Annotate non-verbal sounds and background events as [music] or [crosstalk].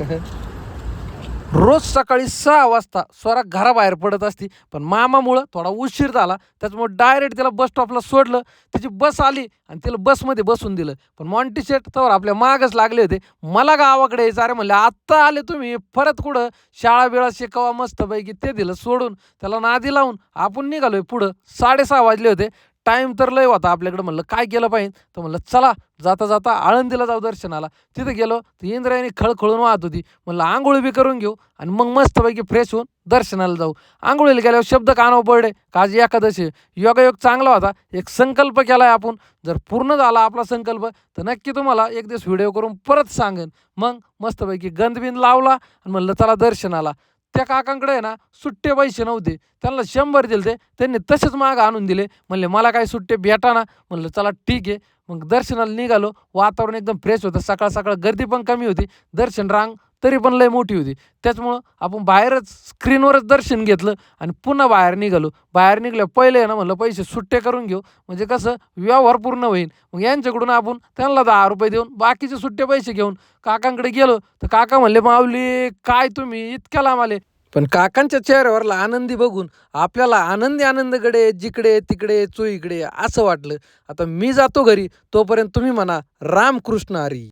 [laughs] रोज सकाळी सहा वाजता स्वरा घराबाहेर पडत असती पण मामामुळं थोडा उशीर झाला त्याच्यामुळे डायरेक्ट तिला बस स्टॉपला सोडलं तिची बस आली आणि तिला बसमध्ये बसून दिलं. पण मॉन्टी शेट तर आपल्या मागच लागले होते मला गावाकडे यायचं? अरे म्हणले आत्ता आले तुम्ही परत कुठं? शाळा बिळा शिकावा मस्तपैकी ते दिलं सोडून त्याला नादी लावून आपण निघालोय पुढं. साडेसहा वाजले होते टाईम तर लय होता आपल्याकडे म्हणलं काय केलं पाहिजे? तर म्हणलं चला जाता जाता आळंदीला जाऊ दर्शनाला. तिथं गेलो तर इंद्रायणी खळखळून वाहत होती. म्हणलं आंघोळी बी करून घेऊ आणि मग मस्तपैकी फ्रेश होऊन दर्शनाला जाऊ. आंघोळीला गेल्यावर शब्द कानावर पडले. का आज एकादशी योगायोग चांगला होता. एक संकल्प केला आहे आपण. जर पूर्ण झाला आपला संकल्प तर नक्की तुम्हाला एक दिवस व्हिडिओ करून परत सांगेन. मग मस्तपैकी गंधबिंद लावला आणि म्हणलं चला दर्शनाला. त्या काकांकडे आहे ना सुट्टे पैसे नव्हते. त्यांना शंभर दिले ते त्यांनी तसेच माग आणून दिले. म्हणले मला काय सुट्टे भेटा ना. म्हणलं चला ठीक आहे. मग दर्शनाला निघालो. वातावरण एकदम फ्रेश होतं. सकाळ सकाळ गर्दी पण कमी होती. दर्शन रांग तरी पण लय मोठी होती. त्याचमुळं आपण बाहेरच स्क्रीनवरच दर्शन घेतलं आणि पुन्हा बाहेर निघालो. बाहेर निघल्या पहिले ना म्हणलं पैसे सुट्टे करून घेऊ. म्हणजे कसं व्यवहार पूर्ण होईल मग यांच्याकडून आपण त्यांना दहा रुपये देऊन बाकीचे सुट्टे पैसे घेऊन काकांकडे गेलो. तर काका म्हणले माऊली काय तुम्ही? इतक्या लांब आले. पण काकांच्या चेहऱ्यावरला आनंदी बघून आपल्याला आनंदी आनंदकडे जिकडे तिकडे चोईकडे असं वाटलं. आता मी जातो घरी तोपर्यंत तुम्ही म्हणा रामकृष्ण हरी.